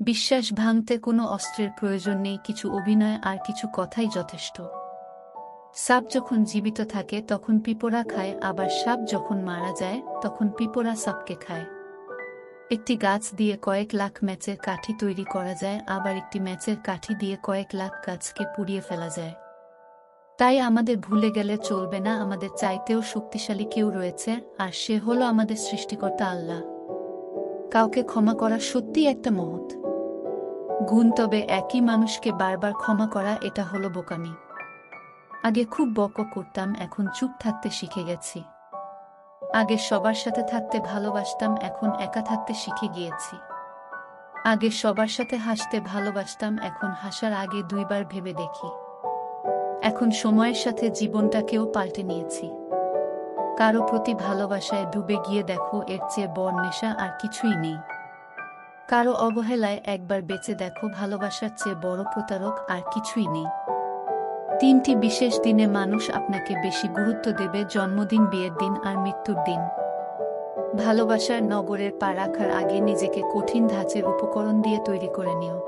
বিশ্বাস ভাঙতে কোনো অস্ত্রের প্রয়োজন নেই, কিছু অভিনয় আর কিছু কথাই যথেষ্ট। সাপ যখন জীবিত থাকে, তখন পিপোড়া খায়, আবার সাপ যখন মারা যায়, তখন পিপোড়া সাপকে খায়। একটি গাছ দিয়ে কয়েক লাখ ম্যাচের কাঠি তৈরি করা যায়, আবার একটি ম্যাচের কাঠি দিয়ে কয়েক লাখ গাছকে পুড়িয়ে ফেলা যায়। তাই আমাদের ভুলে গেলে চলবে না, আমাদের চাইতেও শক্তিশালী কেউ রয়েছে, আর সে হলো আমাদের সৃষ্টিকর্তা আল্লাহ। কাউকে ক্ষমা করা সত্যি একটা মহৎ। গুণ তবে একই মানুষকে বারবার ক্ষমা করা, এটা হলো বোকামি। আগে খুব বক করতাম, এখন চুপ থাকতে শিখে গেছি। আগে সবার সাথে থাকতে ভালোবাসতাম, এখন একা থাকতে শিখে গিয়েছি। আগে সবার সাথে হাসতে ভালোবাসতাম, এখন হাসার আগে দুইবার ভেবে দেখি। এখন সময়ের সাথে জীবনটাকেও পাল্টে নিয়েছি। কারও প্রতি ভালোবাসায় ডুবে গিয়ে দেখো, এর চেয়ে বর নেশা আর কিছুই নেই। কারও অবহেলায় একবার বেঁচে দেখো, ভালোবাসার চেয়ে বড় প্রতারক আর কিছুই নেই। তিনটি বিশেষ দিনে মানুষ আপনাকে বেশি গুরুত্ব দেবে, জন্মদিন, বিয়ের দিন আর মৃত্যুর দিন। ভালোবাসার নগরের পা রাখার আগে নিজেকে কঠিন ধাঁচের উপকরণ দিয়ে তৈরি করে নিও।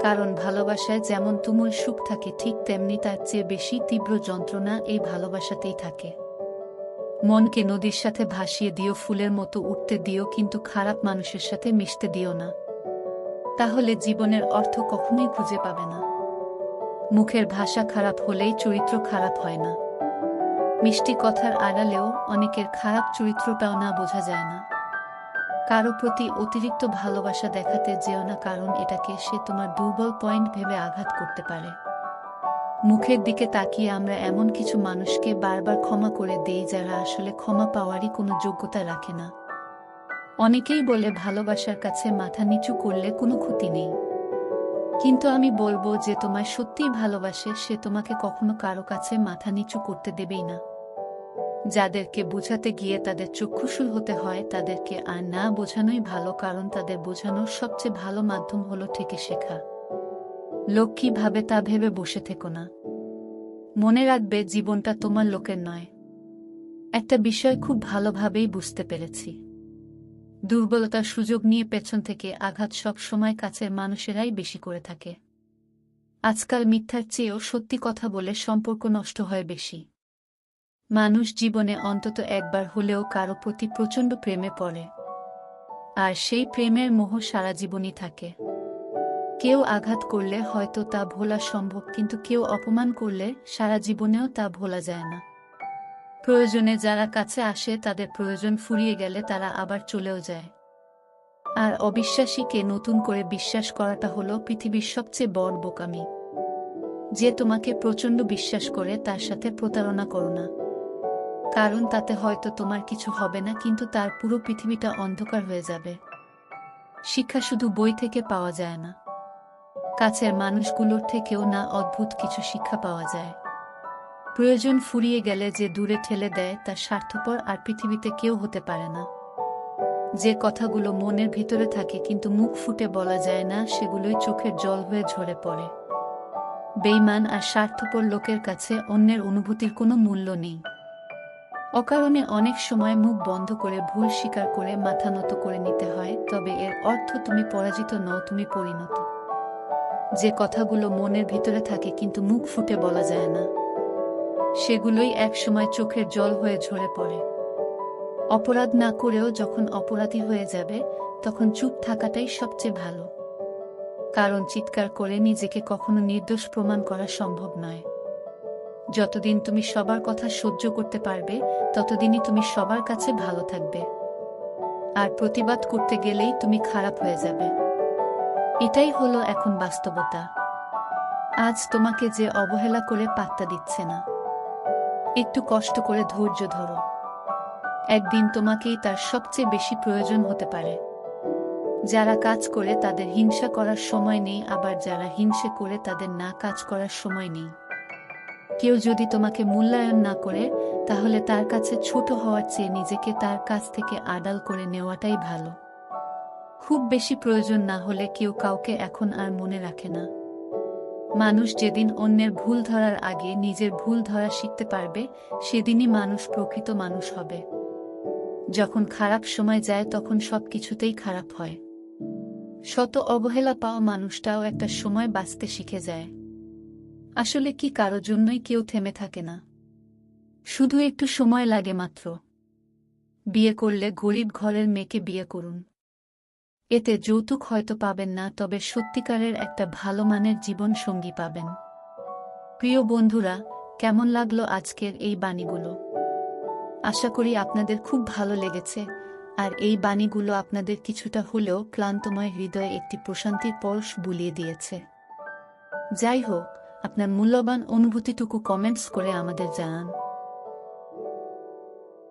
কারণ ভালোবাসায় যেমন তুমুল সুখ থাকে, ঠিক তেমনি তার চেয়ে বেশি তীব্র যন্ত্রণা এই ভালোবাসাতেই থাকে। মনকে নদীর সাথে ভাসিয়ে দিও, ফুলের মতো উঠতে দিও, কিন্তু খারাপ মানুষের সাথে মিশতে দিও না। তাহলে জীবনের অর্থ কখনোই খুঁজে পাবে না। মুখের ভাষা খারাপ হলেই চরিত্র খারাপ হয় না। মিষ্টি কথার আড়ালেও অনেকের খারাপ চরিত্রটাও না বোঝা যায় না। কারও প্রতি অতিরিক্ত ভালোবাসা দেখাতে যেও না, কারণ এটাকে সে তোমার দুর্বল পয়েন্ট ভেবে আঘাত করতে পারে। মুখের দিকে তাকিয়ে আমরা এমন কিছু মানুষকে বারবার ক্ষমা করে দেই যারা আসলে ক্ষমা পাওয়ারই কোনো যোগ্যতা রাখে না। অনেকেই বলে ভালোবাসার কাছে মাথা নিচু করলে কোনো ক্ষতি নেই। কিন্তু আমি বলব যে তোমায় সত্যিই ভালোবাসে সে তোমাকে কখনো কারও কাছে মাথা নিচু করতে দেবেই না। যাদেরকে বোঝাতে গিয়ে তাদের চক্ষুশুল হতে হয়, তাদেরকে আর না বোঝানোই ভালো কারণ তাদের বোঝানোর সবচেয়ে ভালো মাধ্যম হলো থেকে শেখা। লোক কি ভাবে তা ভেবে বসে থেকো না। মনে রাখবে জীবনটা তোমার লোকের নয়। একটা বিষয় খুব ভালোভাবেই বুঝতে পেরেছি। দুর্বলতার সুযোগ নিয়ে পেছন থেকে আঘাত সব সময় কাছের মানুষেরাই বেশি করে থাকে। আজকাল মিথ্যার চেয়েও সত্যি কথা বলে সম্পর্ক নষ্ট হয় বেশি। মানুষ জীবনে অন্তত একবার হলেও কারও প্রতি প্রচণ্ড প্রেমে পড়ে। আর সেই প্রেমের মোহ সারা জীবনই থাকে। কেউ আঘাত করলে হয়তো তা ভোলা সম্ভব, কিন্তু কেউ অপমান করলে সারা জীবনেও তা ভোলা যায় না। প্রয়োজনে যারা কাছে আসে, তাদের প্রয়োজন ফুরিয়ে গেলে তারা আবার চলেও যায়। আর অবিশ্বাসীকে নতুন করে বিশ্বাস করাটা হলো পৃথিবীর সবচেয়ে বড় বোকামি। যে তোমাকে প্রচণ্ড বিশ্বাস করে, তার সাথে প্রতারণা করো না। কারণ তাতে হয়তো তোমার কিছু হবে না, কিন্তু তার পুরো পৃথিবীটা অন্ধকার হয়ে যাবে। শিক্ষা শুধু বই থেকে পাওয়া যায় না। কাছের মানুষগুলোর থেকেও না অদ্ভুত কিছু শিক্ষা পাওয়া যায়। প্রয়োজন ফুরিয়ে গেলে যে দূরে ঠেলে দেয় তার স্বার্থপর আর পৃথিবীতে কেউ হতে পারে না। যে কথাগুলো মনের ভিতরে থাকে কিন্তু মুখ ফুটে বলা যায় না, সেগুলোই চোখের জল হয়ে ঝরে পড়ে। বেইমান আর স্বার্থপর লোকের কাছে অন্যের অনুভূতির কোনো মূল্য নেই। অকারণে অনেক সময় মুখ বন্ধ করে ভুল স্বীকার করে মাথা নত করে নিতে হয়, তবে এর অর্থ তুমি পরাজিত নও, তুমি পরিণত। যে কথাগুলো মনের ভিতরে থাকে কিন্তু মুখ ফুটে বলা যায় না। সেগুলোই একসময় চোখের জল হয়ে ঝরে পড়ে। অপরাধ না করেও যখন অপরাধী হয়ে যাবে, তখন চুপ থাকাটাই সবচেয়ে ভালো। কারণ চিৎকার করে নিজেকে কখনো নির্দোষ প্রমাণ করা সম্ভব নয়। যতদিন তুমি সবার কথা সহ্য করতে পারবে, ততদিনই তুমি সবার কাছে ভালো থাকবে। আর প্রতিবাদ করতে গেলেই তুমি খারাপ হয়ে যাবে। এটাই হলো এখন বাস্তবতা। আজ তোমাকে যে অবহেলা করে পাত্তা দিচ্ছে না, একটু কষ্ট করে ধৈর্য ধরো। একদিন তোমাকেই তার সবচেয়ে বেশি প্রয়োজন হতে পারে। যারা কাজ করে তাদের হিংসা করার সময় নেই, আবার যারা হিংসে করে তাদের না কাজ করার সময় নেই। কেউ যদি তোমাকে মূল্যায়ন না করে, তাহলে তার কাছে ছোট হওয়ার চেয়ে নিজেকে তার কাছ থেকে আড়াল করে নেওয়াটাই ভালো। খুব বেশি প্রয়োজন না হলে কেউ কাউকে এখন আর মনে রাখে না। মানুষ যেদিন অন্যের ভুল ধরার আগে নিজের ভুল ধরা শিখতে পারবে, সেদিনই মানুষ প্রকৃত মানুষ হবে। যখন খারাপ সময় যায়, তখন সব কিছুতেই খারাপ হয়। শত অবহেলা পাওয়া মানুষটাও একটা সময় বাঁচতে শিখে যায়। আসলে কি কারও জন্যই কেউ থেমে থাকে না। শুধু একটু সময় লাগে মাত্র। বিয়ে করলে গরিব ঘরের মেয়েকে বিয়ে করুন। এতে যৌতুক হয়তো পাবেন না, তবে সত্যিকারের একটা ভালো মানের জীবন সঙ্গী পাবেন। প্রিয় বন্ধুরা, কেমন লাগল আজকের এই বাণীগুলো? আশা করি আপনাদের খুব ভালো লেগেছে, আর এই বাণীগুলো আপনাদের কিছুটা হলেও ক্লান্তময় হৃদয়ে একটি প্রশান্তির পরশ বুলিয়ে দিয়েছে। যাই হোক, আপনার মূল্যবান অনুভূতিটুকু কমেন্টস করে আমাদের জানান।